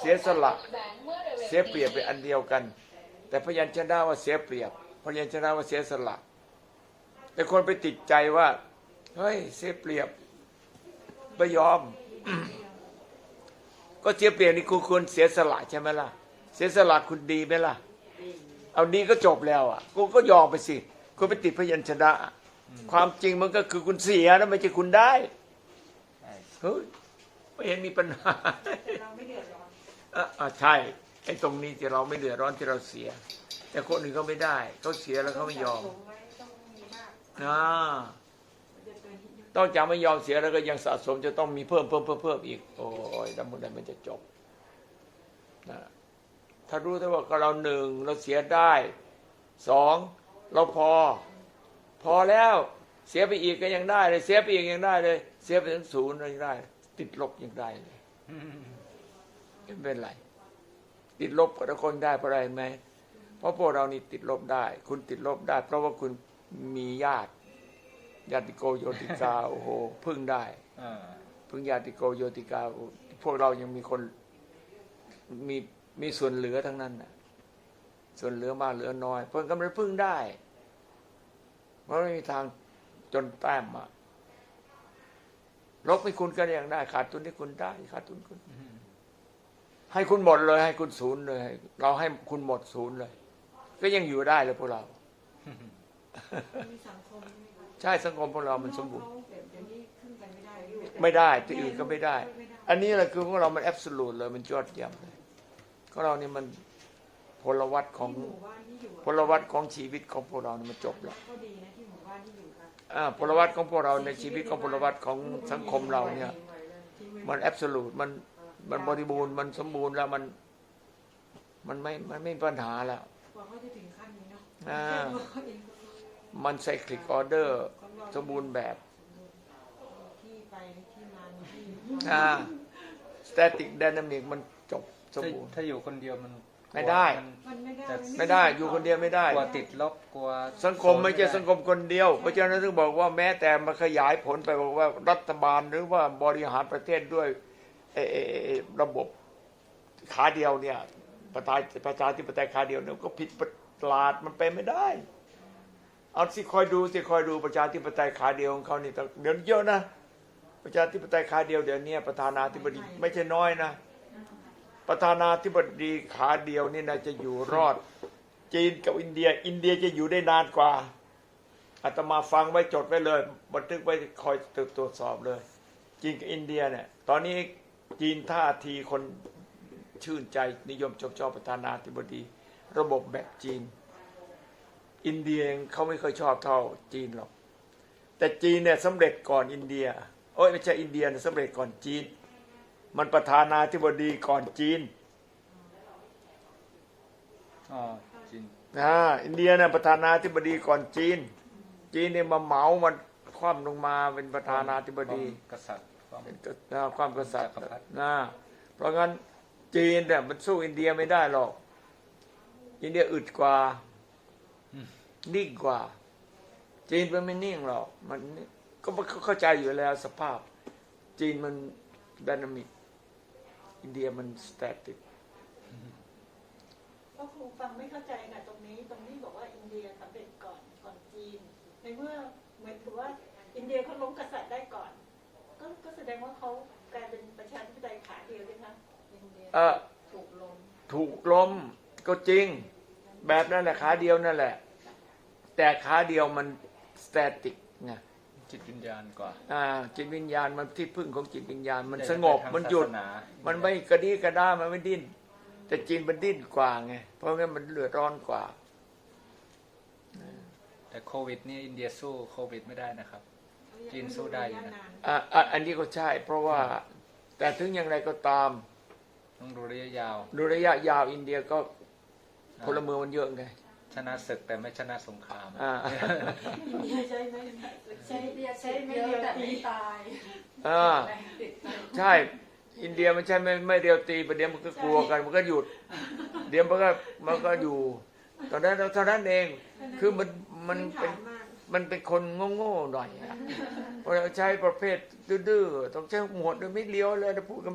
เสียสละแบงค์เมื่อร็วๆเสียเปรียบเป็นอันเดียวกัน แต่พยัญชนะว่าเสียเปรียบพยัญชนะว่าเสียสละ แต่คนไปติดใจว่าเฮ้ยเสียเปรียบไม่ยอม ก็เสียเปรียบนี่คุณควรเสียสละใช่ไหมล่ะ เสียสละคุณดีไหมล่ะ เอาดีก็จบแล้วอะคุณก็ยอมไปสิคุณไปติดพยัญชนะ ความจริงมันก็คือคุณเสียนะไม่ใช่คุณได้ใช่เฮ้ย ไม่เห็นมีปัญหาเราไม่เดือดร้อนอะอะใช่ไอ้ตรงนี้ที่เราไม่เดือดร้อนที่เราเสีย แต่คนอื่นเขาไม่ได้เขาเสียแล้วเขาไม่ยอมสะสไว้ต้องมีมากอ่ามันจะเกินที่ยุคต้องจากไม่ยอมเสียแล้วก็ยังสะสมจะต้องมีเพิ่มเพิ่มเพิ่มเพิ่มอีก โอ้ยแล้วมันมันจะจบนะถ้ารู้แต่ว่าก็เราหนึ่งเราเสียได้สองเราพอ พอแล้วเสียไปอีกก็ยังได้เลย เสียไปอีกยังได้เลย เสียไปถึงศูนย์ยังได้ ติดลบยังได้เลยไม่เป็นไร ติดลบกับทุกคนได้เพราะอะไรไหมเพราะพวกเรานี่ติดลบได้ คุณติดลบได้ เพราะว่าคุณมีญาติญาติโกโยติกาโอ้โหพึ่งได้อ่าพึ่งญาติโกโยติกาพวกเรายังมีคนมีมีส่วนเหลือทั้งนั้นนะส่วนเหลือมากเหลือน้อย เพิ่งกำลังพึ่งได้ เพราะไม่มีทางจนแต้มอะ ลบให้คุณก็ยังได้ ขาดทุนให้คุณได้ ขาดทุนคุณ ให้คุณหมดเลย ให้คุณศูนย์เลยให้เราให้คุณหมดศูนย์เลย ก็ยังอยู่ได้เลยพวกเรามีสังคมใช่ไหมคะใช่สังคมพวกเรามันสมบูรณ์เขาแบบเดี๋ยวนี้ขึ้นไปไม่ได้อยู่ไม่ได้ที่อื่นก็ไม่ได้ อันนี้แหละคือพวกเรามันแอบสูตเลย มันยอดเยี่ยมเลยของเรานี่มัน พลวัตของที่หมู่บ้านที่อยู่อะพลวัตของชีวิตของพวกเรานี่มันจบแล้วก็ดีนะที่หมู่บ้านที่อยู่ค่ะอ่าพลวัตของพวกเราในชีวิตของพลวัตของสังคมเราเนี่ยที่ไมันแอบสูตมันมันบริบูรณ์มันสมบูรณ์แล้วมัน มันไม่มันไม่มีปัญหาแล้วกว่าเขาจะถึงขั้นนี้เนาะอ่าแค่ตัวเขาเองก็รู้มันไซคลิกออเดอร์สมบูรณ์แบบที่ไปที่มาที่อ่าสแตติกไดนามิกมันจบสมถ้าบูรณ์ถ้าอยู่คนเดียวมัน ไม่ได้ มันมันไม่ได้แต่นไม่ได้อยู่คนเดียวไม่ได้ กลัวติดลบกลัวสังคมไม่ใช่สังคมคนเดียว เพราะฉะนั้นถึงบอกว่าแม้แต่มาขยายผลไปบอกว่ารัฐบาลหรือว่าบริหารประเทศด้วยเอ่อเอ่อเอ่อระบบขาเดียวเนี่ย ประชาประชาธิปไตยขาเดียวเนี่ยก็ผิดประหลาดมันเป็นไม่ได้ เอาสิคอยดูสิคอยดูประชาธิปไตยขาเดียวของเขานี่ต้องเดี๋ยวเยอะนะประชาธิปไตยขาเดียวเดี๋ยวนี้ประธานาธิบดีไม่ใช่น้อยนะ ประธานาธิบดีขาเดียวนี่นะจะอยู่รอด จีนกับอินเดีย อินเดียจะอยู่ได้นานกว่าอาตมาฟังไว้จดไว้เลย บันทึกไว้คอยตรวจสอบเลย จีนกับอินเดียเนี่ย ตอนนี้จีนท่าทีคนชื่นใจนิยมชมชอบประธานาธิบดี ระบบแบบจีน อินเดียเขาไม่ค่อยชอบเท่าจีนหรอกแต่จีนเนี่ยสำเร็จก่อนอินเดียโอ้ยไม่ใช่อินเดียนะสำเร็จก่อนจีน มันประธานาธิบดีก่อนจีนอ๋อจริงอ่าอินเดียเนี่ยประธานาธิบดีก่อนจีน จีนเนี่ยมาเหมามันคว่ำลงมาเป็นประธานาธิบดีกษัตริย์ความเป็นกอ่าความกษัตริย์จักรพรรดินะเพราะงั้นจีนเนี่ยมันสู้อินเดียไม่ได้หรอก อินเดียอึดกว่านิ่งกว่า จีนมันไม่นิ่งหรอกมันก็เข้าใจอยู่แล้วสภาพ จีนมันดินามิก อินเดียมันสแตติกก็ครูฟังไม่เข้าใจค่ะตรงนี้ตรงนี้บอกว่าอินเดียสำเร็จก่อนก่อนจีน ในเมื่อเหมือนถือว่าอินเดียเขาล้มกษัตริย์ได้ก่อน ก็ก็แสดงว่าเขากลายเป็นประชาธิปไตยขาเดียวใช่ไหมคะอินเดียเออถูกล้มถูกล้มก็จริง แบบนั้นแหละขาเดียวนั่นแหละ แต่ขาเดียวมันสแตติกไง จิตวิญญาณกว่า อ่าจิตวิญญาณมันที่พึ่งของจิตวิญญาณ มันแต่สงบทางมันหยุดศาสนามันไม่กระดี้กระด้ามันไม่ดิ้น แต่จีนมันดิ้นกว่าไง เพราะงั้นมันเลือดร้อนกว่า แต่โควิดนี่อินเดียสู้โควิดไม่ได้นะครับ จีนสู้ได้อยู่นะอ่าอะอันนี้ก็ใช่ เพราะว่า แต่ถึงอย่างไรก็ตามต้องดูระยะยาว ดูระยะยาวอินเดียก็พลเมืองมันเยอะไง ชนะศึกแต่ไม่ชนะสงครามอ่าอินเดียใช้ไหมใช้ใช้ไม่เดีเดียยววแต่ตีไม่ตายอ่าใช่ อินเดียมันใช่ไม่ไม่เรียวตีประเดี๋ยวมันก็กลัวกันมันก็หยุด เดี๋ยวมันก็มันก็อยู่ ตอนนั้นเท่านั้นเองคือมันมันเป็นมากมันเป็นคนโง่ๆหน่อยอะเพราะเราใช้ประเภทดื้อๆต้องใช้หมวดโดยไม่เลี้ยวเลยนะพูดกันไม่